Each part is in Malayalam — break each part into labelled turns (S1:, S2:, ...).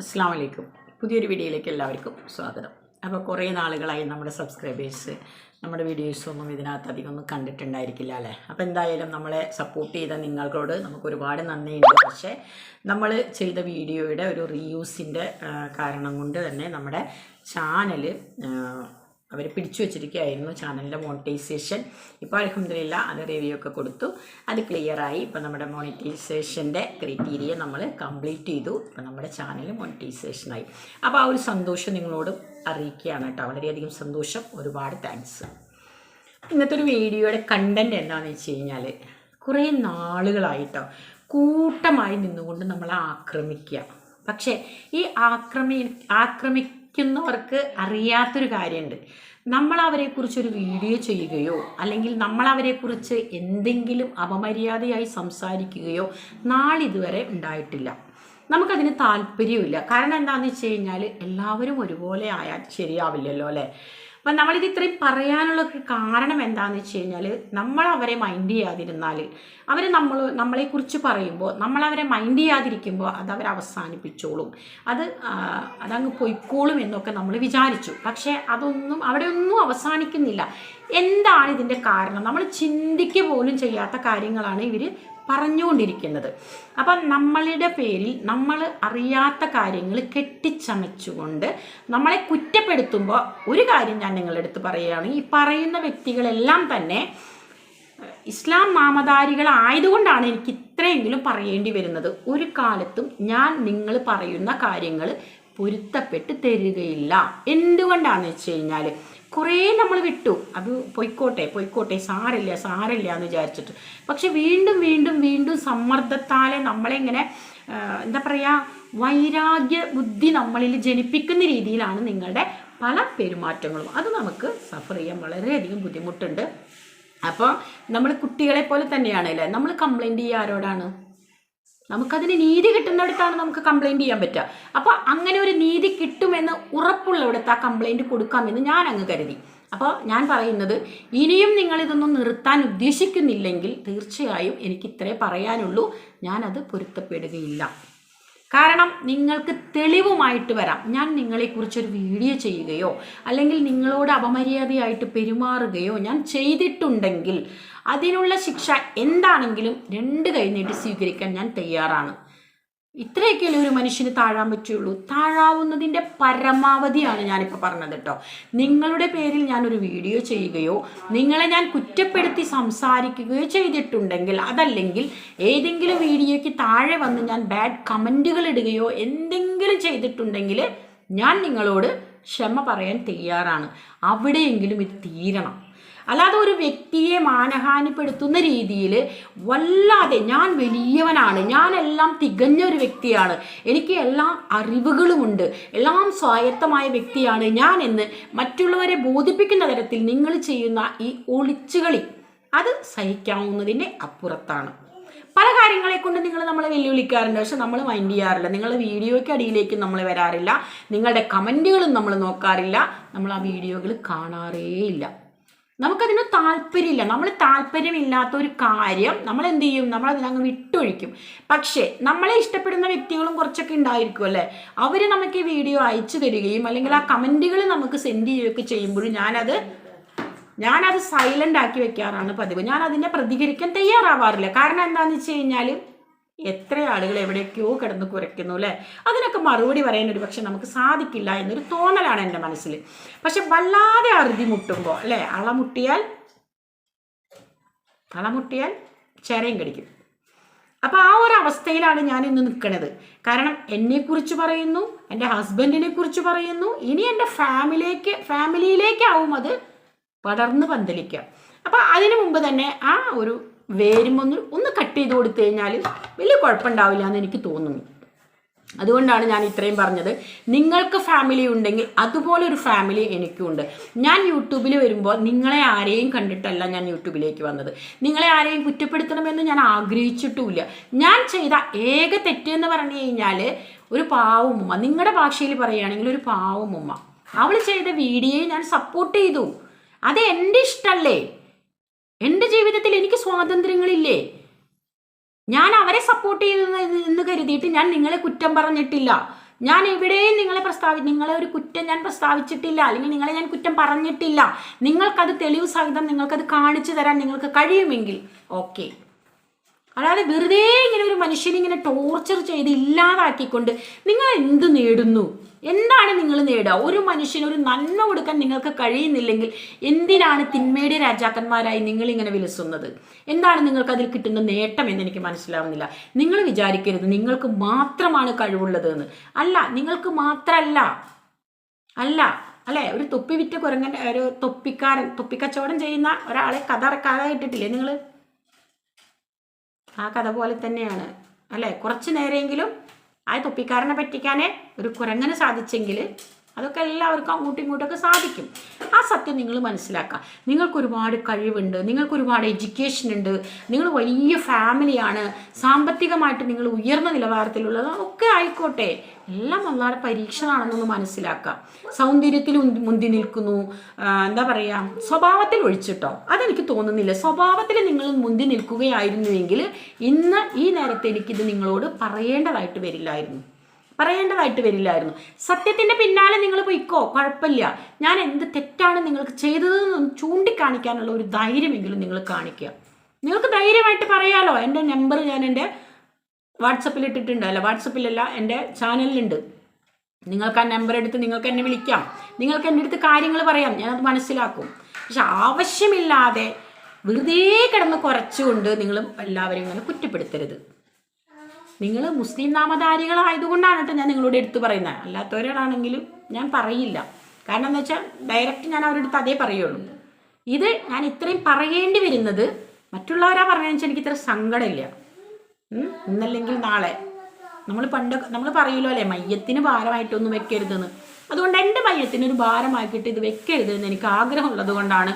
S1: അസ്സാം വലൈക്കും പുതിയൊരു വീഡിയോയിലേക്ക് എല്ലാവർക്കും സ്വാഗതം. അപ്പോൾ കുറേ നാളുകളായി നമ്മുടെ സബ്സ്ക്രൈബേഴ്സ് നമ്മുടെ വീഡിയോസൊന്നും ഇതിനകത്ത് അധികം ഒന്നും കണ്ടിട്ടുണ്ടായിരിക്കില്ല അല്ലേ? അപ്പോൾ എന്തായാലും നമ്മളെ സപ്പോർട്ട് ചെയ്ത നിങ്ങളോട് നമുക്ക് ഒരുപാട് നന്ദിയുണ്ട്. പക്ഷേ നമ്മൾ ചെയ്ത വീഡിയോയുടെ ഒരു റീയൂസിന്റെ കാരണം കൊണ്ട് തന്നെ നമ്മുടെ ചാനൽ അവർ പിടിച്ചു വെച്ചിരിക്കുകയായിരുന്നു ചാനലിന്റെ മോണിറ്റൈസേഷൻ. ഇപ്പോൾ അലഹമില്ല അത് റിവ്യൂ ഒക്കെ കൊടുത്തു. അത് ക്ലിയറായി ഇപ്പോൾ നമ്മുടെ മോണിറ്റൈസേഷന്റെ ക്രൈറ്റീരിയ നമ്മൾ കംപ്ലീറ്റ് ചെയ്തു. ഇപ്പോൾ നമ്മുടെ ചാനൽ മോണിറ്റൈസേഷനായി അപ്പോൾ ആ ഒരു സന്തോഷം നിങ്ങളോട് അറിയിക്കുകയാണ് കേട്ടോ. വളരെയധികം സന്തോഷം. ഒരുപാട് താങ്ക്സ് ഇന്നത്തെ ഒരു വീഡിയോയുടെ കണ്ടന്റ് എന്താണെന്ന് വെച്ച് കഴിഞ്ഞാൽ കുറേ നാളുകളായിട്ടോ കൂട്ടമായി നിന്നുകൊണ്ട് നമ്മളെ ആക്രമിക്കുക. പക്ഷേ ഈ ആക്രമി ആക്രമിക്കുന്നവർക്ക് അറിയാത്തൊരു കാര്യമുണ്ട് നമ്മൾ അവരെക്കുറിച്ചൊരു വീഡിയോ ചെയ്യുകയോ അല്ലെങ്കിൽ നമ്മൾ അവരെക്കുറിച്ച് എന്തെങ്കിലും അപമര്യാദയായി സംസാരിക്കുകയോ നാളിതുവരെ ഉണ്ടായിട്ടില്ല. നമുക്കതിന് താല്പര്യമില്ല കാരണം എന്താണെന്ന് വെച്ച് കഴിഞ്ഞാൽ എല്ലാവരും ഒരുപോലെ ആയാൽ ശരിയാവില്ലല്ലോ അല്ലേ? അപ്പം നമ്മളിത് ഇത്രയും പറയാനുള്ള കാരണം എന്താണെന്ന് വെച്ച് കഴിഞ്ഞാൽ നമ്മൾ അവരെ മൈൻഡ് ചെയ്യാതിരുന്നാൽ അവർ നമ്മൾ നമ്മളെക്കുറിച്ച് പറയുമ്പോൾ നമ്മളവരെ മൈൻഡ് ചെയ്യാതിരിക്കുമ്പോൾ അത് അവർ അവസാനിപ്പിച്ചോളും. അത് അതങ്ങ് പൊയ്ക്കോളും എന്നൊക്കെ നമ്മൾ വിചാരിച്ചു. പക്ഷേ അതൊന്നും അവിടെ ഒന്നും അവസാനിക്കുന്നില്ല. എന്താണ് ഇതിന്റെ കാരണം? നമ്മൾ ചിന്തിക്കുക പോലും ചെയ്യാത്ത കാര്യങ്ങളാണ് ഇവർ പറഞ്ഞുകൊണ്ടിരിക്കുന്നത്. അപ്പം നമ്മളുടെ പേരിൽ നമ്മൾ അറിയാത്ത കാര്യങ്ങൾ കെട്ടിച്ചമച്ചുകൊണ്ട് നമ്മളെ കുറ്റപ്പെടുത്തുമ്പോൾ ഒരു കാര്യം ഞാൻ നിങ്ങളുടെ അടുത്ത് പറയുകയാണ്. ഈ പറയുന്ന വ്യക്തികളെല്ലാം തന്നെ ഇസ്ലാം നാമധാരികളായതുകൊണ്ടാണ് എനിക്ക് ഇത്രയെങ്കിലും പറയേണ്ടി വരുന്നത്. ഒരു കാലത്തും ഞാൻ നിങ്ങൾ പറയുന്ന കാര്യങ്ങൾ പൊരുത്തപ്പെട്ട് തരികയില്ല. എന്തുകൊണ്ടാണെന്ന് വെച്ച് കഴിഞ്ഞാൽ കുറേ നമ്മൾ വിട്ടു. അത് പൊയ്ക്കോട്ടെ പൊയ്ക്കോട്ടെ സാരല്ല സാരല്ല എന്ന് വിചാരിച്ചിട്ട്. പക്ഷെ വീണ്ടും വീണ്ടും വീണ്ടും സമ്മർദ്ദത്താലെ നമ്മളെ ഇങ്ങനെ എന്താ പറയുക വൈരാഗ്യ ബുദ്ധി നമ്മളിൽ ജനിപ്പിക്കുന്ന രീതിയിലാണ് നിങ്ങളുടെ പല പെരുമാറ്റങ്ങളും. അത് നമുക്ക് സഫർ ചെയ്യാൻ വളരെയധികം ബുദ്ധിമുട്ടുണ്ട്. അപ്പോൾ നമ്മൾ കുട്ടികളെ പോലെ തന്നെയാണ് അല്ലേ നമ്മൾ കംപ്ലൈന്റ് ചെയ്യുക ആരോടാണ്? നമുക്കതിന് നീതി കിട്ടുന്നിടത്താണ് നമുക്ക് കംപ്ലൈന്റ് ചെയ്യാൻ പറ്റുക. അപ്പോൾ അങ്ങനെ ഒരു നീതി കിട്ടുമെന്ന് ഉറപ്പുള്ളിടത്ത് ആ കംപ്ലൈന്റ് കൊടുക്കാമെന്ന് ഞാൻ അങ്ങ് കരുതി. അപ്പോൾ ഞാൻ പറയുന്നത് ഇനിയും നിങ്ങളിതൊന്നും നിർത്താൻ ഉദ്ദേശിക്കുന്നില്ലെങ്കിൽ തീർച്ചയായും എനിക്ക് ഇത്രേ പറയാനുള്ളൂ. ഞാനത് പൊരുത്തപ്പെടുകയില്ല. കാരണം നിങ്ങൾക്ക് തെളിവുമായിട്ട് വരാം. ഞാൻ നിങ്ങളെക്കുറിച്ചൊരു വീഡിയോ ചെയ്യുകയോ അല്ലെങ്കിൽ നിങ്ങളോട് അപമര്യാദയായിട്ട് പെരുമാറുകയോ ഞാൻ ചെയ്തിട്ടുണ്ടെങ്കിൽ അതിനുള്ള ശിക്ഷ എന്താണെങ്കിലും രണ്ട് കൈ നീട്ടി സ്വീകരിക്കാൻ ഞാൻ തയ്യാറാണ്. ഇത്രയൊക്കെയല്ലേ ഒരു മനുഷ്യന് താഴാൻ പറ്റുള്ളൂ? താഴാവുന്നതിന്റെ പരമാവധിയാണ് ഞാനിപ്പോൾ പറഞ്ഞത് കേട്ടോ. നിങ്ങളുടെ പേരിൽ ഞാനൊരു വീഡിയോ ചെയ്യുകയോ നിങ്ങളെ ഞാൻ കുറ്റപ്പെടുത്തി സംസാരിക്കുകയോ ചെയ്തിട്ടുണ്ടെങ്കിൽ അതല്ലെങ്കിൽ ഏതെങ്കിലും വീഡിയോയ്ക്ക് താഴെ വന്ന് ഞാൻ ബാഡ് കമന്റുകൾ ഇടുകയോ എന്തെങ്കിലും ചെയ്തിട്ടുണ്ടെങ്കിൽ ഞാൻ നിങ്ങളോട് ക്ഷമ പറയാൻ തയ്യാറാണ്. അവിടെയെങ്കിലും ഇത് തീരണം. അല്ലാതെ ഒരു വ്യക്തിയെ മാനഹാനിപ്പെടുത്തുന്ന രീതിയിൽ വല്ലാതെ ഞാൻ വലിയവനാണ് ഞാനെല്ലാം തികഞ്ഞ ഒരു വ്യക്തിയാണ് എനിക്ക് എല്ലാ അറിവുകളുമുണ്ട് എല്ലാം സ്വായത്തമായ വ്യക്തിയാണ് ഞാൻ എന്ന് മറ്റുള്ളവരെ ബോധിപ്പിക്കുന്ന തരത്തിൽ നിങ്ങൾ ചെയ്യുന്ന ഈ ഒളിച്ചുകളി അത് സഹിക്കാവുന്നതിന്റെ അപ്പുറത്താണ്. പല കാര്യങ്ങളെ കൊണ്ട് നിങ്ങൾ നമ്മളെ വെല്ലുവിളിക്കാറുണ്ട് പക്ഷെ നമ്മൾ മൈൻഡ് ചെയ്യാറില്ല. നിങ്ങളുടെ വീഡിയോയ്ക്ക് അടിയിലേക്ക് നമ്മൾ വരാറില്ല നിങ്ങളുടെ കമന്റുകളും നമ്മൾ നോക്കാറില്ല നമ്മൾ ആ വീഡിയോകൾ കാണാറേയില്ല. നമുക്കതിന് താല്പര്യമില്ല. നമ്മൾ താല്പര്യമില്ലാത്ത ഒരു കാര്യം നമ്മൾ എന്ത് ചെയ്യും? നമ്മൾ അതിനങ്ങ് വിട്ടൊഴിക്കും. പക്ഷേ നമ്മളെ ഇഷ്ടപ്പെടുന്ന വ്യക്തികളും കുറച്ചൊക്കെ ഉണ്ടായിരിക്കും അല്ലേ? അവർ നമുക്ക് ഈ വീഡിയോ അയച്ചു തരികയും അല്ലെങ്കിൽ ആ കമന്റുകൾ നമുക്ക് സെൻഡ് ചെയ്യുകയൊക്കെ ചെയ്യുമ്പോഴും ഞാനത് ഞാനത് സൈലന്റ് ആക്കി വെക്കാറാണ് പതിവ്. ഞാൻ അതിനെ പ്രതികരിക്കാൻ തയ്യാറാവാറില്ല. കാരണം എന്താണെന്ന് വെച്ച് കഴിഞ്ഞാൽ എത്ര ആളുകൾ എവിടെയൊക്കെയോ കിടന്ന് കുരയ്ക്കുന്നു അല്ലേ? അതിനൊക്കെ മറുപടി പറയാൻ ഒരു പക്ഷെ നമുക്ക് സാധിക്കില്ല എന്നൊരു തോന്നലാണ് എന്റെ മനസ്സിൽ. പക്ഷെ വല്ലാതെ അറുതി മുട്ടുമ്പോൾ അല്ലേ? അളമുട്ടിയാൽ അളമുട്ടിയാൽ ചിരയും കടിക്കും. അപ്പോൾ ആ ഒരു അവസ്ഥയിലാണ് ഞാൻ ഇന്ന് നിൽക്കുന്നത് കാരണം എന്നെക്കുറിച്ച് പറയുന്നു എന്റെ ഹസ്ബൻഡിനെ കുറിച്ച് പറയുന്നു ഇനി എന്റെ ഫാമിലിയിലേക്ക് ഫാമിലിയിലേക്കാവും അത് പടർന്ന് പന്തലിക്കുക. അപ്പോൾ അതിനു മുമ്പ് തന്നെ ആ ഒരു വേരുമൊന്ന് ഒന്ന് കട്ട് ചെയ്ത് കൊടുത്തു കഴിഞ്ഞാൽ വലിയ കുഴപ്പമുണ്ടാവില്ല എന്ന് എനിക്ക് തോന്നുന്നു. അതുകൊണ്ടാണ് ഞാൻ ഇത്രയും പറഞ്ഞത്. നിങ്ങൾക്ക് ഫാമിലി ഉണ്ടെങ്കിൽ അതുപോലെ ഒരു ഫാമിലി എനിക്കുണ്ട്. ഞാൻ യൂട്യൂബിൽ വരുമ്പോൾ നിങ്ങളെ ആരെയും കണ്ടിട്ടല്ല ഞാൻ യൂട്യൂബിലേക്ക് വന്നത്. നിങ്ങളെ ആരെയും കുറ്റപ്പെടുത്തണമെന്ന് ഞാൻ ആഗ്രഹിച്ചിട്ടുമില്ല. ഞാൻ ചെയ്ത ഏക തെറ്റെന്ന് പറഞ്ഞു കഴിഞ്ഞാൽ ഒരു പാവമുമ്മ നിങ്ങളുടെ ഭാഷയിൽ പറയുകയാണെങ്കിൽ ഒരു പാവമുമ്മ അവൾ ചെയ്ത വീഡിയോയെ ഞാൻ സപ്പോർട്ട് ചെയ്തു. അത് എന്റെ ഇഷ്ടമല്ലേ? എന്റെ ജീവിതത്തിൽ എനിക്ക് സ്വാതന്ത്ര്യങ്ങളില്ലേ? ഞാൻ അവരെ സപ്പോർട്ട് ചെയ്തു എന്ന് കരുതിയിട്ട് ഞാൻ നിങ്ങളെ കുറ്റം പറഞ്ഞിട്ടില്ല. ഞാൻ എവിടെയും നിങ്ങളെ പ്രസ്താവി നിങ്ങളെ ഒരു കുറ്റം ഞാൻ പ്രസ്താവിച്ചിട്ടില്ല. അല്ലെങ്കിൽ നിങ്ങളെ ഞാൻ കുറ്റം പറഞ്ഞിട്ടില്ല. നിങ്ങൾക്കത് തെളിവ് സഹിതം നിങ്ങൾക്കത് കാണിച്ചു തരാൻ നിങ്ങൾക്ക് കഴിയുമെങ്കിൽ ഓക്കെ. അല്ലാതെ വെറുതെ ഇങ്ങനെ ഒരു മനുഷ്യനെ ഇങ്ങനെ ടോർച്ചർ ചെയ്ത് ഇല്ലാതാക്കിക്കൊണ്ട് നിങ്ങൾ എന്ത് നേടുന്നു? എന്താണ് നിങ്ങൾ നേടുക? ഒരു മനുഷ്യന് ഒരു നന്മ കൊടുക്കാൻ നിങ്ങൾക്ക് കഴിയുന്നില്ലെങ്കിൽ എന്തിനാണ് തിന്മയുടെ രാജാക്കന്മാരായി നിങ്ങൾ ഇങ്ങനെ വിലസുന്നത്? എന്താണ് നിങ്ങൾക്ക് അതിൽ കിട്ടുന്ന നേട്ടം എന്ന് എനിക്ക് മനസ്സിലാവുന്നില്ല. നിങ്ങൾ വിചാരിക്കരുത് നിങ്ങൾക്ക് മാത്രമാണ് കഴിവുള്ളത് എന്ന്. അല്ല നിങ്ങൾക്ക് മാത്രമല്ല അല്ല അല്ലെ? ഒരു തൊപ്പി വിറ്റ കുരങ്ങൻ ഒരു തൊപ്പിക്കാരൻ തൊപ്പിക്കച്ചവടം ചെയ്യുന്ന ഒരാളെ കഥ കഥ ഇട്ടിട്ടില്ലേ നിങ്ങൾ ആ കഥ പോലെ തന്നെയാണ്. അല്ലേ? കുറച്ച് നേരമെങ്കിലും ആ തൊപ്പിക്കാരനെ പറ്റിക്കാനേ ഒരു കുരങ്ങന് സാധിച്ചെങ്കിൽ അതൊക്കെ എല്ലാവർക്കും അങ്ങോട്ടും ഇങ്ങോട്ടൊക്കെ സാധിക്കും. ആ സത്യം നിങ്ങൾ മനസ്സിലാക്കുക നിങ്ങൾക്ക് ഒരുപാട് കഴിവുണ്ട് നിങ്ങൾക്ക് ഒരുപാട് എഡ്യൂക്കേഷൻ ഉണ്ട് നിങ്ങൾ വലിയ ഫാമിലിയാണ് സാമ്പത്തികമായിട്ട് നിങ്ങൾ ഉയർന്ന നിലവാരത്തിലുള്ളത് ഒക്കെ ആയിക്കോട്ടെ. എല്ലാം ഒന്നാടെ പരീക്ഷണമാണെന്നൊന്ന് മനസ്സിലാക്കുക സൗന്ദര്യത്തിൽ മുന്തി നിൽക്കുന്നു. എന്താ പറയുക സ്വഭാവത്തിൽ ഒഴിച്ചിട്ടോ? അതെനിക്ക് തോന്നുന്നില്ല. സ്വഭാവത്തിൽ നിങ്ങൾ മുന്തി നിൽക്കുകയായിരുന്നുവെങ്കിൽ ഇന്ന് ഈ നേരത്തെ എനിക്കിത് നിങ്ങളോട് പറയേണ്ടതായിട്ട് വരില്ലായിരുന്നു. പറയേണ്ടതായിട്ട് വരില്ലായിരുന്നു. സത്യത്തിന്റെ പിന്നാലെ നിങ്ങൾ പോയിക്കോ? കുഴപ്പമില്ല. ഞാൻ എന്ത് തെറ്റാണ് നിങ്ങൾക്ക് ചെയ്തതെന്ന് ചൂണ്ടിക്കാണിക്കാനുള്ള ഒരു ധൈര്യമെങ്കിലും നിങ്ങൾ കാണിക്കുക. നിങ്ങൾക്ക് ധൈര്യമായിട്ട് പറയാലോ? എന്റെ നമ്പർ ഞാൻ എന്റെ വാട്സപ്പിൽ ഇട്ടിട്ടുണ്ട് അല്ല വാട്സപ്പിലല്ല എന്റെ ചാനലിലുണ്ട്. നിങ്ങൾക്ക് ആ നമ്പർ എടുത്ത് നിങ്ങൾക്ക് എന്നെ വിളിക്കാം. നിങ്ങൾക്ക് എന്റെ അടുത്ത് കാര്യങ്ങൾ പറയാം. ഞാനത് മനസ്സിലാക്കും. പക്ഷെ ആവശ്യമില്ലാതെ വെറുതെ കിടന്ന് കുറച്ചുകൊണ്ട് നിങ്ങൾ എല്ലാവരും ഇങ്ങനെ കുറ്റപ്പെടുത്തരുത്. നിങ്ങൾ മുസ്ലിം നാമധാരികളായതുകൊണ്ടാണ് കേട്ടോ ഞാൻ നിങ്ങളോട് എടുത്തു പറയുന്നത്. അല്ലാത്തവരോടാണെങ്കിലും ഞാൻ പറയില്ല. കാരണം എന്താ വെച്ചാൽ ഡയറക്റ്റ് ഞാൻ അവരുടെ അടുത്ത് അതേ പറയുള്ളൂ. ഇത് ഞാൻ ഇത്രയും പറയേണ്ടി വരുന്നത് മറ്റുള്ളവരാ പറഞ്ഞതെന്ന് വെച്ചാൽ എനിക്ക് ഇത്ര സങ്കടമില്ല? ഇന്നല്ലെങ്കിൽ നാളെ. നമ്മൾ പണ്ട് നമ്മൾ പറയുമല്ലോ അല്ലേ? മയ്യത്തിന് ഭാരമായിട്ടൊന്നും വെക്കരുതെന്ന്. അതുകൊണ്ട് എന്റെ മയ്യത്തിന് ഒരു ഭാരമാക്കിയിട്ട് ഇത് വെക്കരുത് എന്ന് എനിക്ക് ആഗ്രഹമുള്ളത് കൊണ്ടാണ്.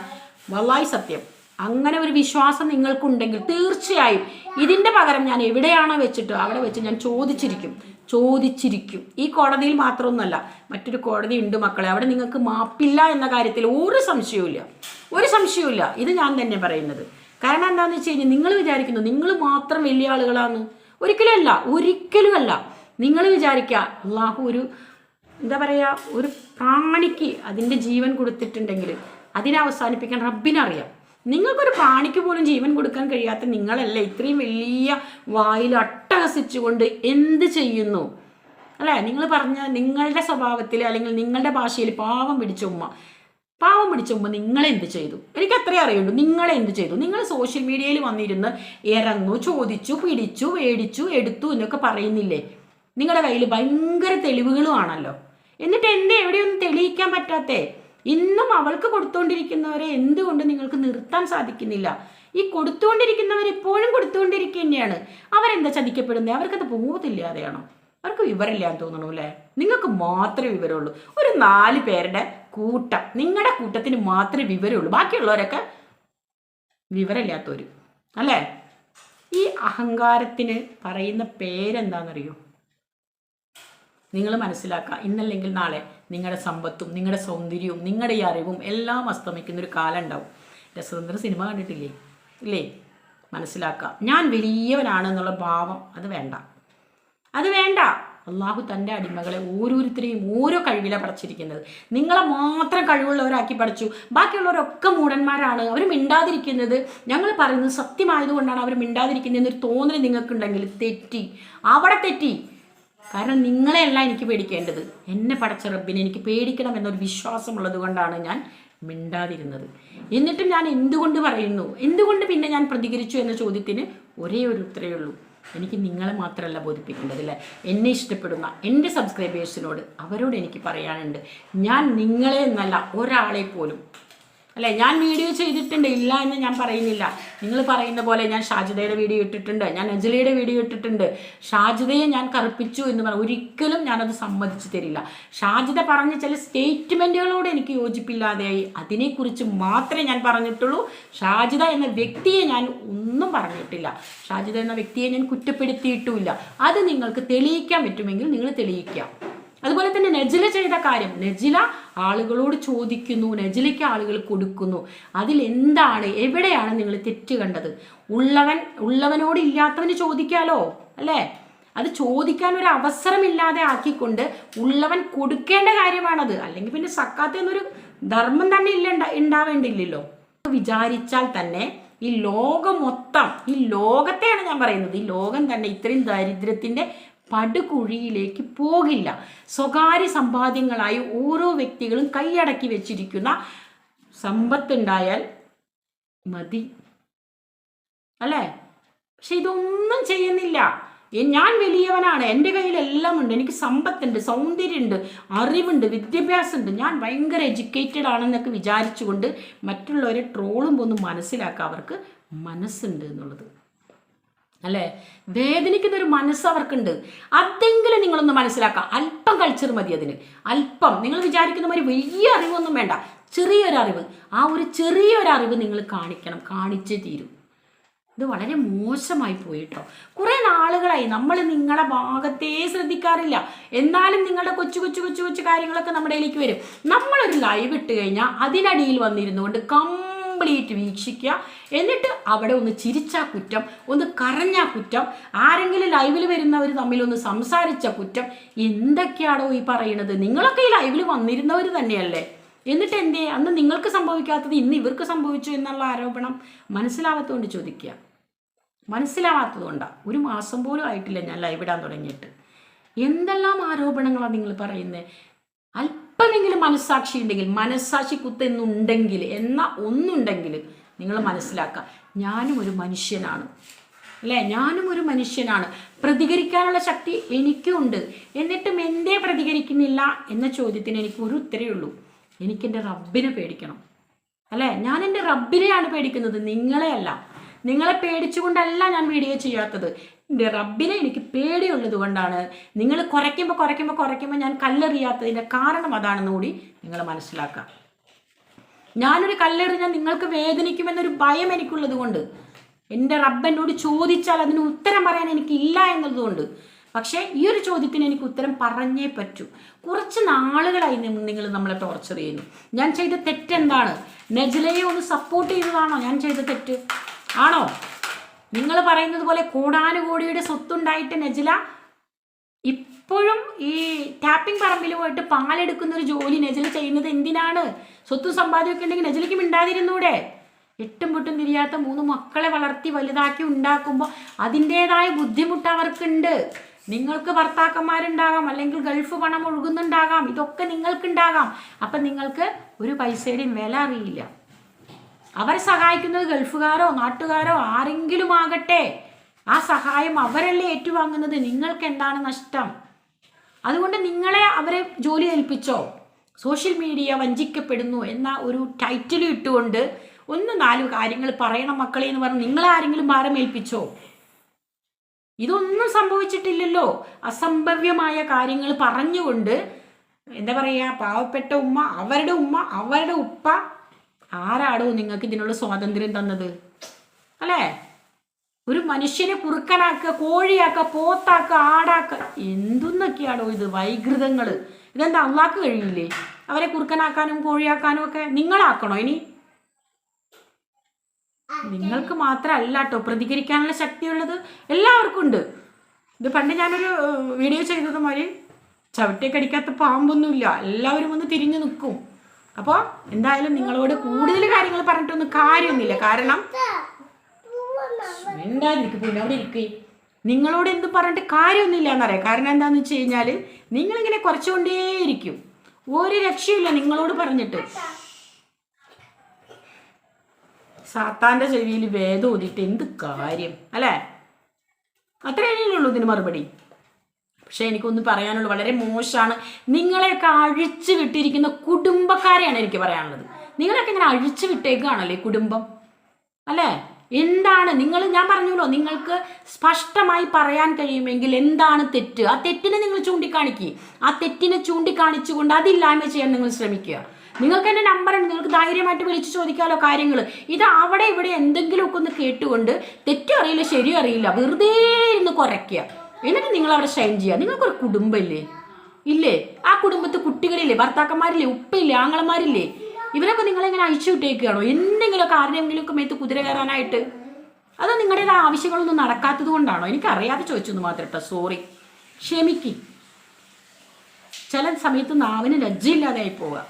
S1: വള്ളായി സത്യം. അങ്ങനെ ഒരു വിശ്വാസം നിങ്ങൾക്കുണ്ടെങ്കിൽ തീർച്ചയായും ഇതിന്റെ പകരം ഞാൻ എവിടെയാണോ വെച്ചിട്ട് അവിടെ വെച്ച് ഞാൻ ചോദിച്ചിരിക്കും. ചോദിച്ചിരിക്കും. ഈ കോടതിയിൽ മാത്രമൊന്നുമല്ല മറ്റൊരു കോടതി ഉണ്ട് മക്കളെ അവിടെ നിങ്ങൾക്ക് മാപ്പില്ല എന്ന കാര്യത്തിൽ ഒരു സംശയവുമില്ല. ഒരു സംശയവുമില്ല. ഇത് ഞാൻ തന്നെ പറയുന്നത്. കാരണം എന്താണെന്ന് വെച്ച് കഴിഞ്ഞാൽ നിങ്ങൾ വിചാരിക്കുന്നു നിങ്ങൾ മാത്രം വലിയ ആളുകളാണ്. ഒരിക്കലും ഒരിക്കലുമല്ല. ഒരിക്കലും അല്ല നിങ്ങൾ വിചാരിക്കുക അള്ളാഹു ഒരു എന്താ പറയുക ഒരു പ്രാണിക്ക് അതിന്റെ ജീവൻ കൊടുത്തിട്ടുണ്ടെങ്കിൽ അതിനെ അവസാനിപ്പിക്കാൻ റബ്ബിനറിയാം. നിങ്ങൾക്കൊരു പ്രാണിക്ക് പോലും ജീവൻ കൊടുക്കാൻ കഴിയാത്ത നിങ്ങളല്ലേ? ഇത്രയും വലിയ വായിൽ അട്ടഹസിച്ചുകൊണ്ട് എന്ത് ചെയ്യുന്നു? അല്ലേ? നിങ്ങൾ പറഞ്ഞ നിങ്ങളുടെ സ്വഭാവത്തിൽ അല്ലെങ്കിൽ നിങ്ങളുടെ ഭാഷയിൽ പാവം പിടിച്ച ഉമ്മ. പാവം പിടിച്ച ഉമ്മ നിങ്ങളെന്ത് ചെയ്തു? എനിക്ക് അത്രേ അറിയുള്ളൂ. നിങ്ങളെന്ത് ചെയ്തു? നിങ്ങൾ സോഷ്യൽ മീഡിയയിൽ വന്നിരുന്ന് ഇറങ്ങു ചോദിച്ചു പിടിച്ചു മേടിച്ചു എടുത്തു എന്നൊക്കെ പറയുന്നില്ലേ? നിങ്ങളുടെ കയ്യിൽ ഭയങ്കര തെളിവുകളുമാണല്ലോ എന്നിട്ട് എന്തേ എവിടെയൊന്നും തെളിയിക്കാൻ പറ്റാത്തേ? ഇന്നും അവൾക്ക് കൊടുത്തുകൊണ്ടിരിക്കുന്നവരെ എന്തുകൊണ്ട് നിങ്ങൾക്ക് നിർത്താൻ സാധിക്കുന്നില്ല? ഈ കൊടുത്തുകൊണ്ടിരിക്കുന്നവർ ഇപ്പോഴും കൊടുത്തുകൊണ്ടിരിക്കുക തന്നെയാണ് അവരെന്താ ചതിക്കപ്പെടുന്നത് അവർക്കത് ബോധമില്ലാതെയാണോ? അവർക്ക് വിവരമില്ലാന്ന് തോന്നണു അല്ലേ? നിങ്ങൾക്ക് മാത്രമേ വിവരമുള്ളൂ. ഒരു നാല് പേരുടെ കൂട്ടം. നിങ്ങളുടെ കൂട്ടത്തിന് മാത്രമേ വിവരമുള്ളൂ. ബാക്കിയുള്ളവരൊക്കെ വിവരമില്ലാത്തവർ അല്ലേ? ഈ അഹങ്കാരത്തിന് പറയുന്ന പേരെന്താണെന്നറിയോ നിങ്ങൾ മനസ്സിലാക്കുക. ഇന്നല്ലെങ്കിൽ നാളെ നിങ്ങളുടെ സമ്പത്തും നിങ്ങളുടെ സൗന്ദര്യവും നിങ്ങളുടെ ഈ അറിവും എല്ലാം അസ്തമിക്കുന്ന ഒരു കാലം ഉണ്ടാവും. രസതന്ത്ര സിനിമ കണ്ടിട്ടില്ലേ? ഇല്ലേ? മനസ്സിലാക്കുക. ഞാൻ വലിയവനാണ് എന്നുള്ള ഭാവം അത് വേണ്ട. അത് വേണ്ട. അള്ളാഹു തന്റെ അടിമകളെ ഓരോരുത്തരെയും ഓരോ കഴിവിലാണ് പഠിച്ചിരിക്കുന്നത് നിങ്ങളെ മാത്രം കഴിവുള്ളവരാക്കി പഠിച്ചു ബാക്കിയുള്ളവരൊക്കെ മൂടന്മാരാണ്. അവർ മിണ്ടാതിരിക്കുന്നത്. ഞങ്ങൾ പറയുന്നത് സത്യമായതുകൊണ്ടാണ് അവർ മിണ്ടാതിരിക്കുന്നത് എന്നൊരു തോന്നൽ നിങ്ങൾക്കുണ്ടെങ്കിൽ തെറ്റി. അവിടെ തെറ്റി. കാരണം നിങ്ങളെയല്ല എനിക്ക് പേടിക്കേണ്ടത്. എന്നെ പഠിച്ച റബ്ബിനെ എനിക്ക് പേടിക്കണം എന്നൊരു വിശ്വാസമുള്ളത് കൊണ്ടാണ് ഞാൻ മിണ്ടാതിരുന്നത്. എന്നിട്ടും ഞാൻ എന്തുകൊണ്ട് പറയുന്നു? എന്തുകൊണ്ട് പിന്നെ ഞാൻ പ്രതികരിച്ചു എന്ന ചോദ്യത്തിന് ഒരേ ഒരു ഉത്തരവേ ഉള്ളൂ. എനിക്ക് നിങ്ങളെ മാത്രമല്ല ബോധിപ്പിക്കേണ്ടത് അല്ലേ? എന്നെ ഇഷ്ടപ്പെടുന്ന എന്റെ സബ്സ്ക്രൈബേഴ്സിനോട് അവരോട് എനിക്ക് പറയാനുണ്ട്. ഞാൻ നിങ്ങളെ എന്നല്ല ഒരാളെ പോലും അല്ലേ ഞാൻ വീഡിയോ ചെയ്തിട്ടുണ്ട് ഇല്ല എന്ന് ഞാൻ പറയുന്നില്ല. നിങ്ങൾ പറയുന്ന പോലെ ഞാൻ ഷാജിതയുടെ വീഡിയോ ഇട്ടിട്ടുണ്ട് ഞാൻ അഞ്ജലിയുടെ വീഡിയോ ഇട്ടിട്ടുണ്ട്. ഷാജിതയെ ഞാൻ കറുപ്പിച്ചു എന്ന് പറഞ്ഞ ഒരിക്കലും ഞാനത് സമ്മതിച്ചു തരില്ല. ഷാജിത പറഞ്ഞ ചില സ്റ്റേറ്റ്മെന്റുകളോട് എനിക്ക് യോജിപ്പില്ലാതെയായി. അതിനെക്കുറിച്ച് മാത്രമേ ഞാൻ പറഞ്ഞിട്ടുള്ളൂ. ഷാജിത എന്ന വ്യക്തിയെ ഞാൻ ഒന്നും പറഞ്ഞിട്ടില്ല. ഷാജിത എന്ന വ്യക്തിയെ ഞാൻ കുറ്റപ്പെടുത്തിയിട്ടുമില്ല. അത് നിങ്ങൾക്ക് തെളിയിക്കാൻ പറ്റുമെങ്കിൽ നിങ്ങൾ തെളിയിക്കാം അതുപോലെ തന്നെ നജില ചെയ്ത കാര്യം നജില ആളുകളോട് ചോദിക്കുന്നു നജിലയ്ക്ക് ആളുകൾ കൊടുക്കുന്നു. അതിൽ എന്താണ് എവിടെയാണ് നിങ്ങൾ തെറ്റ് കണ്ടത്? ഉള്ളവൻ ഉള്ളവനോട് ഇല്ലാത്തവന് ചോദിക്കാലോ? അല്ലേ? അത് ചോദിക്കാൻ ഒരു അവസരമില്ലാതെ ആക്കിക്കൊണ്ട് ഉള്ളവൻ കൊടുക്കേണ്ട കാര്യമാണത്. അല്ലെങ്കിൽ പിന്നെ സക്കാത്ത എന്നൊരു ധർമ്മം തന്നെ ഇല്ല ഉണ്ടാവേണ്ടില്ലല്ലോ വിചാരിച്ചാൽ തന്നെ ഈ ലോകം മൊത്തം ഈ ലോകത്തെയാണ് ഞാൻ പറയുന്നത്. ഈ ലോകം തന്നെ ഇത്രയും ദരിദ്രത്തിന്റെ പടുകുഴിയിലേക്ക് പോകില്ല. സ്വകാര്യ സമ്പാദ്യങ്ങളായി ഓരോ വ്യക്തികളും കൈയടക്കി വെച്ചിരിക്കുന്ന സമ്പത്തുണ്ടായാൽ മതി. അല്ലേ? പക്ഷെ ഇതൊന്നും ചെയ്യുന്നില്ല. ഞാൻ വലിയവനാണ്. എന്റെ കയ്യിൽ എല്ലാം ഉണ്ട്. എനിക്ക് സമ്പത്തുണ്ട് സൗന്ദര്യമുണ്ട് അറിവുണ്ട് വിദ്യാഭ്യാസമുണ്ട്. ഞാൻ ഭയങ്കര എഡ്യൂക്കേറ്റഡ് ആണെന്നൊക്കെ വിചാരിച്ചുകൊണ്ട് മറ്റുള്ളവരെ ട്രോളും ഒന്ന് മനസ്സിലാക്കുക അവർക്ക് മനസ്സുണ്ട് എന്നുള്ളത്. അല്ലേ? വേദനിക്കുന്ന ഒരു മനസ്സ് അവർക്കുണ്ട്. അതെങ്കിലും നിങ്ങളൊന്ന് മനസ്സിലാക്കാം. അല്പം കൾച്ചർ മതി അതിന്. അല്പം. നിങ്ങൾ വിചാരിക്കുന്ന മാതിരി വലിയ അറിവൊന്നും വേണ്ട. ചെറിയൊരു അറിവ്. ആ ഒരു ചെറിയൊരറിവ് നിങ്ങൾ കാണിക്കണം. കാണിച്ചേ തീരും. ഇത് വളരെ മോശമായി പോയിട്ടോ. കുറേ നാളുകളായി. നമ്മൾ നിങ്ങളെ ഭാഗത്തേ ശ്രദ്ധിക്കാറില്ല. എന്നാലും നിങ്ങളുടെ കൊച്ചു കൊച്ചു കൊച്ചു കൊച്ചു കാര്യങ്ങളൊക്കെ നമ്മുടെ ഇടയിലേക്ക് വരും. നമ്മളൊരു ലൈവ് ഇട്ട് കഴിഞ്ഞാൽ അതിനടിയിൽ വന്നിരുന്നുകൊണ്ട് കംപ്ലീറ്റ് വീക്ഷിക്കുക. എന്നിട്ട് അവിടെ ഒന്ന് ചിരിച്ചാ കുറ്റം ഒന്ന് കരഞ്ഞാൽ കുറ്റം ആരെങ്കിലും ലൈവിൽ വരുന്നവർ തമ്മിൽ ഒന്ന് സംസാരിച്ച കുറ്റം. എന്തൊക്കെയാണോ ഈ പറയുന്നത് നിങ്ങളൊക്കെ ഈ ലൈവിൽ വന്നിരുന്നവർ തന്നെയല്ലേ? എന്നിട്ട് എന്തേ അന്ന് നിങ്ങൾക്ക് സംഭവിക്കാത്തത് ഇന്ന് ഇവർക്ക് സംഭവിച്ചു എന്നുള്ള ആരോപണം മനസ്സിലാവാത്തതുകൊണ്ട് ചോദിക്കുക. മനസ്സിലാവാത്തതുകൊണ്ടാണ് ഒരു മാസം പോലും ആയിട്ടില്ല ഞാൻ ലൈവ് ഇടാൻ തുടങ്ങിയിട്ട്. എന്തെല്ലാം ആരോപണങ്ങളാണ് നിങ്ങൾ പറയുന്നത് അല്പമെങ്കിലും മനസ്സാക്ഷി ഉണ്ടെങ്കിൽ മനസ്സാക്ഷി കുത്തെന്നുണ്ടെങ്കിൽ എന്ന ഒന്നുണ്ടെങ്കിൽ നിങ്ങൾ മനസ്സിലാക്കുക ഞാനും ഒരു മനുഷ്യനാണ്. അല്ലേ? ഞാനും ഒരു മനുഷ്യനാണ്. പ്രതികരിക്കാനുള്ള ശക്തി എനിക്കും ഉണ്ട് എന്നിട്ടും എന്തേ പ്രതികരിക്കുന്നില്ല എന്ന ചോദ്യത്തിന് എനിക്ക് ഒരു ഉത്തരേ ഉള്ളൂ. എനിക്കെന്റെ റബ്ബിനെ പേടിക്കണം. അല്ലേ? ഞാൻ എന്റെ റബ്ബിനെയാണ് പേടിക്കുന്നത്. നിങ്ങളെയല്ല. നിങ്ങളെ പേടിച്ചുകൊണ്ടല്ല ഞാൻ വീഡിയോ ചെയ്യാത്തത്. റബ്ബിനെ എനിക്ക് പേടിയുള്ളത് കൊണ്ടാണ്. നിങ്ങൾ കുറയ്ക്കുമ്പോൾ കുറയ്ക്കുമ്പോൾ കുറയ്ക്കുമ്പോൾ ഞാൻ കല്ലെറിയാത്തതിന്റെ കാരണം അതാണെന്ന് കൂടി നിങ്ങൾ മനസ്സിലാക്കുക. ഞാനൊരു കല്ലെറിഞ്ഞാൽ നിങ്ങൾക്ക് വേദനിക്കുമെന്നൊരു ഭയം എനിക്കുള്ളത് കൊണ്ട്. എന്റെ റബ്ബ് എന്നോട് ചോദിച്ചാൽ അതിന് ഉത്തരം പറയാൻ എനിക്കില്ല എന്നുള്ളതുകൊണ്ട് പക്ഷേ ഈ ഒരു ചോദ്യത്തിന് എനിക്ക് ഉത്തരം പറഞ്ഞേ പറ്റൂ. കുറച്ച് നാളുകളായി നിങ്ങൾ നമ്മളെ ടോർച്ചർ ചെയ്യുന്നു. ഞാൻ ചെയ്ത തെറ്റെന്താണ്? നജലയെ ഒന്ന് സപ്പോർട്ട് ചെയ്തതാണോ? ഞാൻ ചെയ്ത തെറ്റ്. ആണോ? നിങ്ങൾ പറയുന്നത് പോലെ കോടാനുകോടിയുടെ സ്വത്തുണ്ടായിട്ട് നജില ഇപ്പോഴും ഈ ടാപ്പിംഗ് പറമ്പിൽ പോയിട്ട് പാലെടുക്കുന്ന ഒരു ജോലി നജില ചെയ്യുന്നത് എന്തിനാണ്? സ്വത്തും സമ്പാദ്യമൊക്കെ ഉണ്ടെങ്കിൽ നജിലയ്ക്കും മിണ്ടാതിരുന്നൂടെ? എട്ടും പൊട്ടും തിരിയാത്ത മൂന്ന് മക്കളെ വളർത്തി വലുതാക്കി ഉണ്ടാക്കുമ്പോൾ അതിന്റെതായ ബുദ്ധിമുട്ട് അവർക്കുണ്ട്. നിങ്ങൾക്ക് ഭർത്താക്കന്മാരുണ്ടാകാം അല്ലെങ്കിൽ ഗൾഫ് പണം ഒഴുകുന്നുണ്ടാകാം ഇതൊക്കെ നിങ്ങൾക്കുണ്ടാകാം. അപ്പം നിങ്ങൾക്ക് ഒരു പൈസയുടെയും വില അറിയില്ല. അവരെ സഹായിക്കുന്നത് ഗൾഫുകാരോ നാട്ടുകാരോ ആരെങ്കിലും ആകട്ടെ ആ സഹായം അവരല്ലേ ഏറ്റുവാങ്ങുന്നത്? നിങ്ങൾക്ക് എന്താണ് നഷ്ടം? അതുകൊണ്ട് നിങ്ങളെ അവരെ ജോലി ഏൽപ്പിച്ചോ? സോഷ്യൽ മീഡിയ വഞ്ചിക്കപ്പെടുന്നു എന്ന ഒരു ടൈറ്റിൽ ഇട്ടുകൊണ്ട് ഒന്ന് നാല് കാര്യങ്ങൾ പറയണം മക്കളെ എന്ന് പറഞ്ഞ് നിങ്ങളെ ആരെങ്കിലും ഭാരം ഏൽപ്പിച്ചോ? ഇതൊന്നും സംഭവിച്ചിട്ടില്ലല്ലോ. അസംഭവ്യമായ കാര്യങ്ങൾ പറഞ്ഞുകൊണ്ട് എന്താ പറയുക പാവപ്പെട്ട ഉമ്മ അവരുടെ ഉമ്മ അവരുടെ ഉപ്പ ആരാടോ നിങ്ങൾക്ക് ഇതിനുള്ള സ്വാതന്ത്ര്യം തന്നത്? അല്ലേ? ഒരു മനുഷ്യനെ കുറുക്കനാക്കുക കോഴിയാക്കുക പോത്താക്കുക ആടാക്കുക എന്തെന്നൊക്കെയാണോ ഇത് വൈകൃതങ്ങൾ ഇതെന്താ അള്ളാക്ക് കഴിയില്ലേ? അവരെ കുറുക്കനാക്കാനും കോഴിയാക്കാനും ഒക്കെ നിങ്ങളാക്കണോ ഇനി? നിങ്ങൾക്ക് മാത്രമല്ല കേട്ടോ പ്രതികരിക്കാനുള്ള ശക്തിയുള്ളത് എല്ലാവർക്കും ഉണ്ട്. ഇത് പണ്ട് ഞാനൊരു വീഡിയോ ചെയ്തത് മാതിരി ചവിട്ടേക്കടിക്കാത്ത പാമ്പൊന്നുമില്ല. എല്ലാവരും ഒന്ന് തിരിഞ്ഞു നിൽക്കും. അപ്പോൾ എന്തായാലും നിങ്ങളോട് കൂടുതൽ കാര്യങ്ങൾ പറഞ്ഞിട്ടൊന്നും കാര്യമൊന്നുമില്ല. കാരണം അവിടെ ഇരിക്കേ. നിങ്ങളോട് എന്ത് പറഞ്ഞിട്ട് കാര്യമൊന്നുമില്ല എന്നറിയാം കാരണം എന്താണെന്ന് വെച്ച് കഴിഞ്ഞാൽ നിങ്ങളിങ്ങനെ കുറച്ചുകൊണ്ടേയിരിക്കും. ഒരു രക്ഷയില്ല നിങ്ങളോട് പറഞ്ഞിട്ട്. സാത്താന്റെ ചെവിയിൽ വേദം ഓതിട്ട് എന്ത് കാര്യം അല്ലേ? അത്രേ ഉള്ളൂ ഇതിന് മറുപടി. പക്ഷെ എനിക്കൊന്നും പറയാനുള്ളൂ വളരെ മോശമാണ്. നിങ്ങളെയൊക്കെ അഴിച്ചു വിട്ടിരിക്കുന്ന കുടുംബക്കാരെയാണ് എനിക്ക് പറയാനുള്ളത്. നിങ്ങളൊക്കെ ഇങ്ങനെ അഴിച്ചു വിട്ടേക്കാണല്ലേ ഈ കുടുംബം? അല്ലേ? എന്താണ്? നിങ്ങൾ ഞാൻ പറഞ്ഞല്ലോ നിങ്ങൾക്ക് സ്പഷ്ടമായി പറയാൻ കഴിയുമെങ്കിൽ എന്താണ് തെറ്റ്? ആ തെറ്റിനെ നിങ്ങൾ ചൂണ്ടിക്കാണിക്കുക ആ തെറ്റിനെ ചൂണ്ടിക്കാണിച്ചുകൊണ്ട് അതില്ലായ്മ ചെയ്യാൻ നിങ്ങൾ ശ്രമിക്കുക. നിങ്ങൾക്ക് എന്റെ നമ്പർ ഉണ്ട്. നിങ്ങൾക്ക് ധൈര്യമായിട്ട് വിളിച്ച് ചോദിക്കാമല്ലോ കാര്യങ്ങൾ ഇത് അവിടെ ഇവിടെ എന്തെങ്കിലുമൊക്കെ ഒന്ന് കേട്ടുകൊണ്ട് തെറ്റും അറിയില്ല ശരിയും അറിയില്ല വെറുതെ ഇരുന്ന് കുറയ്ക്കുക എന്നിട്ട് നിങ്ങൾ അവിടെ ഷൈൻ ചെയ്യുക നിങ്ങൾക്കൊരു കുടുംബമില്ലേ ഇല്ലേ? ആ കുടുംബത്ത് കുട്ടികളില്ലേ? ഭർത്താക്കന്മാരില്ലേ? ഉപ്പയില്ലേ? ആങ്ങളമാരില്ലേ? ഇവരൊക്കെ നിങ്ങളെങ്ങനെ അഴിച്ചു വിട്ടേക്കുകയാണോ? എന്തെങ്കിലുമൊക്കെ ആരുടെയെങ്കിലുമൊക്കെ മേത്ത് കുതിര കയറാനായിട്ട്? അത് നിങ്ങളുടെ ആവശ്യങ്ങളൊന്നും നടക്കാത്തത് കൊണ്ടാണോ? എനിക്കറിയാതെ ചോദിച്ചെന്ന് മാത്രം കേട്ടോ സോറി ക്ഷമിക്ക്. ചില സമയത്ത് നാവിന് ലജ്ജയില്ലാതായി പോവുക.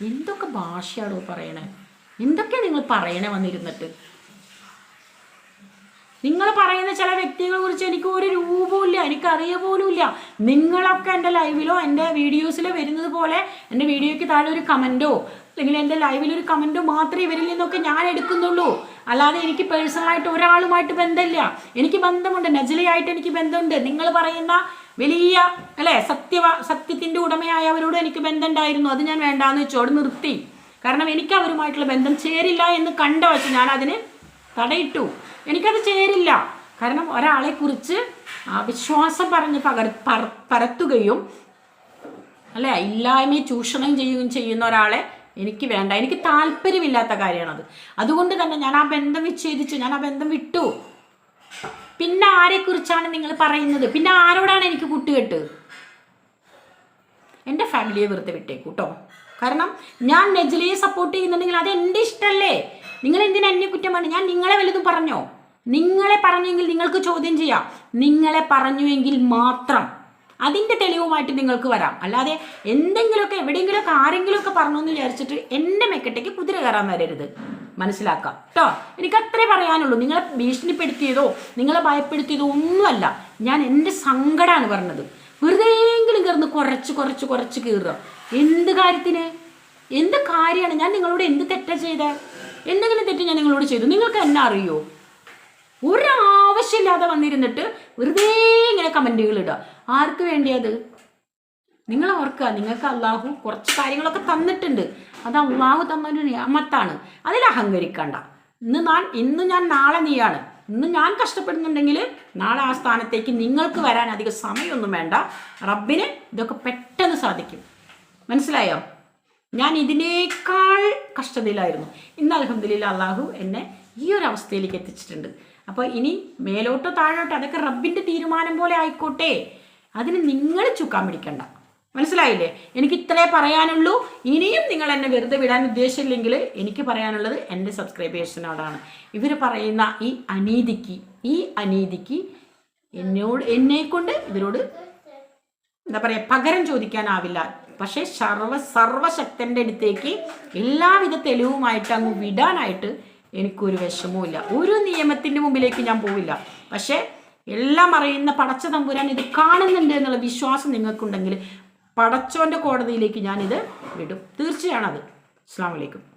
S1: എന്തൊക്കെ ഭാഷയാണോ പറയണേ? എന്തൊക്കെയാണ് നിങ്ങൾ പറയണേ വന്നിരുന്നിട്ട്? നിങ്ങൾ പറയുന്ന ചില വ്യക്തികളെ കുറിച്ച് എനിക്ക് ഒരു രൂപവുമില്ല എനിക്കറിയ പോലുമില്ല നിങ്ങളൊക്കെ എന്റെ ലൈവിലോ എന്റെ വീഡിയോസിലോ വരുന്നത് പോലെ എന്റെ വീഡിയോയ്ക്ക് താഴെ ഒരു കമന്റോ അല്ലെങ്കിൽ എന്റെ ലൈവിലൊരു കമന്റോ മാത്രമേ ഇവരിൽ നിന്നൊക്കെ ഞാൻ എടുക്കുന്നുള്ളൂ. അല്ലാതെ എനിക്ക് പേഴ്സണലായിട്ട് ഒരാളുമായിട്ട് ബന്ധമില്ല. എനിക്ക് ബന്ധമുണ്ട് നജലയായിട്ട് എനിക്ക് ബന്ധമുണ്ട്. നിങ്ങൾ പറയുന്ന വലിയ അല്ലേ സത്യവ സത്യത്തിന്റെ ഉടമയായ അവരോട് എനിക്ക് ബന്ധമുണ്ടായിരുന്നു. അത് ഞാൻ വേണ്ടാന്ന് വെച്ചു. അവിടെ നിർത്തി. കാരണം എനിക്ക് അവരുമായിട്ടുള്ള ബന്ധം ചേരില്ല എന്ന് കണ്ട വെച്ച് ഞാൻ അതിന് തടയിട്ടു. എനിക്കത് ചേരില്ല. കാരണം ഒരാളെ കുറിച്ച് അവിശ്വാസം പറഞ്ഞ് പകർ പരത്തുകയും അല്ലേ ഇല്ലായ്മയെ ചൂഷണം ചെയ്യുകയും ചെയ്യുന്ന ഒരാളെ എനിക്ക് വേണ്ട. എനിക്ക് താല്പര്യമില്ലാത്ത കാര്യമാണത്. അതുകൊണ്ട് തന്നെ ഞാൻ ആ ബന്ധം വിച്ഛേദിച്ചു. ഞാൻ ആ ബന്ധം വിട്ടു. പിന്നെ ആരെക്കുറിച്ചാണ് നിങ്ങൾ പറയുന്നത്? പിന്നെ ആരോടാണ് എനിക്ക് കൂട്ടുകെട്ട്? എന്റെ ഫാമിലിയെ വെറുതെ വിട്ടേക്കൂട്ടോ കാരണം ഞാൻ നെജിലയെ സപ്പോർട്ട് ചെയ്യുന്നുണ്ടെങ്കിൽ അത് എന്റെ ഇഷ്ടമല്ലേ നിങ്ങൾ എന്തിനാ എന്നെ കുറ്റം പറഞ്ഞു? ഞാൻ നിങ്ങളെ വലുതും പറഞ്ഞോ? നിങ്ങളെ പറഞ്ഞെങ്കിൽ നിങ്ങൾക്ക് ചോദ്യം ചെയ്യാം. നിങ്ങളെ പറഞ്ഞുവെങ്കിൽ മാത്രം. അതിന്റെ തെളിവുമായിട്ട് നിങ്ങൾക്ക് വരാം. അല്ലാതെ എന്തെങ്കിലുമൊക്കെ എവിടെയെങ്കിലുമൊക്കെ ആരെങ്കിലുമൊക്കെ പറഞ്ഞു എന്ന് വിചാരിച്ചിട്ട് എന്റെ മെക്കട്ടേക്ക് കുതിര കയറാൻ വരരുത്. മനസ്സിലാക്കാം. കേട്ടോ എനിക്ക് അത്രേ പറയാനുള്ളൂ. നിങ്ങളെ ഭീഷണിപ്പെടുത്തിയതോ നിങ്ങളെ ഭയപ്പെടുത്തിയതോ ഒന്നുമല്ല. ഞാൻ എന്റെ സങ്കടമാണ് പറഞ്ഞത്. വെറുതെയെങ്കിലും കയറുന്ന കുറച്ച് കുറച്ച് കുറച്ച് കീറുക എന്ത് കാര്യത്തിന്? എന്ത് കാര്യമാണ്? ഞാൻ നിങ്ങളോട് എന്ത് തെറ്റാ ചെയ്തേ? എന്തെങ്കിലും തെറ്റ് ഞാൻ നിങ്ങളോട് ചെയ്തു. നിങ്ങൾക്ക് എന്നെ അറിയോ? ഒരാവശ്യമില്ലാതെ വന്നിരുന്നിട്ട് വെറുതെ ഇങ്ങനെ കമന്റുകൾ ഇടുക. ആർക്ക് വേണ്ടിയത്? നിങ്ങൾ ഓർക്കുക നിങ്ങൾക്ക് അള്ളാഹു കുറച്ച് കാര്യങ്ങളൊക്കെ തന്നിട്ടുണ്ട്. അത് അള്ളാഹു തന്നൊരു നിയമത്താണ്. അതിൽ അഹങ്കരിക്കണ്ട. ഇന്ന് ഞാൻ ഇന്ന് ഞാൻ നാളെ നീയാണ്. ഇന്ന് ഞാൻ കഷ്ടപ്പെടുന്നുണ്ടെങ്കിൽ നാളെ ആ സ്ഥാനത്തേക്ക് നിങ്ങൾക്ക് വരാൻ അധികം സമയമൊന്നും വേണ്ട. റബ്ബിന് ഇതൊക്കെ പെട്ടെന്ന് സാധിക്കും. മനസ്സിലായോ? ഞാൻ ഇതിനേക്കാൾ കഷ്ടതയിലായിരുന്നു. ഇന്ന് അലഹമ്മദില്ല അള്ളാഹു എന്നെ ഈ ഒരു അവസ്ഥയിലേക്ക് എത്തിച്ചിട്ടുണ്ട്. അപ്പോൾ ഇനി മേലോട്ടോ താഴോട്ടോ അതൊക്കെ റബ്ബിന്റെ തീരുമാനം പോലെ ആയിക്കോട്ടെ. അതിന് നിങ്ങൾ ചുക്കാൻ പിടിക്കണ്ട. മനസ്സിലായില്ലേ? എനിക്ക് ഇത്രേ പറയാനുള്ളൂ. ഇനിയും നിങ്ങൾ എന്നെ വെറുതെ വിടാൻ ഉദ്ദേശമില്ലെങ്കിൽ എനിക്ക് പറയാനുള്ളത് എന്റെ സബ്സ്ക്രൈബേഴ്സിനോടാണ്. ഇവർ പറയുന്ന ഈ അനീതിക്ക് ഈ അനീതിക്ക് എന്നോട് എന്നെക്കൊണ്ട് ഇവരോട് എന്താ പറയുക പകരം ചോദിക്കാനാവില്ല. പക്ഷേ സർവ സർവശക്തന്റെ അടുത്തേക്ക് എല്ലാവിധ തെളിവുമായിട്ട് അങ്ങ് വിടാനായിട്ട് എനിക്കൊരു വിഷമവുമില്ല. ഒരു നിയമത്തിന്റെ മുമ്പിലേക്ക് ഞാൻ പോവില്ല. പക്ഷേ എല്ലാം അറിയുന്ന പടച്ച തമ്പുരാൻ ഇത് കാണുന്നുണ്ട് എന്നുള്ള വിശ്വാസം നിങ്ങൾക്കുണ്ടെങ്കിൽ പടച്ചോന്റെ കോടതിയിലേക്ക് ഞാനിത് വിടും. തീർച്ചയാണത്. അസ്സാം വലൈക്കും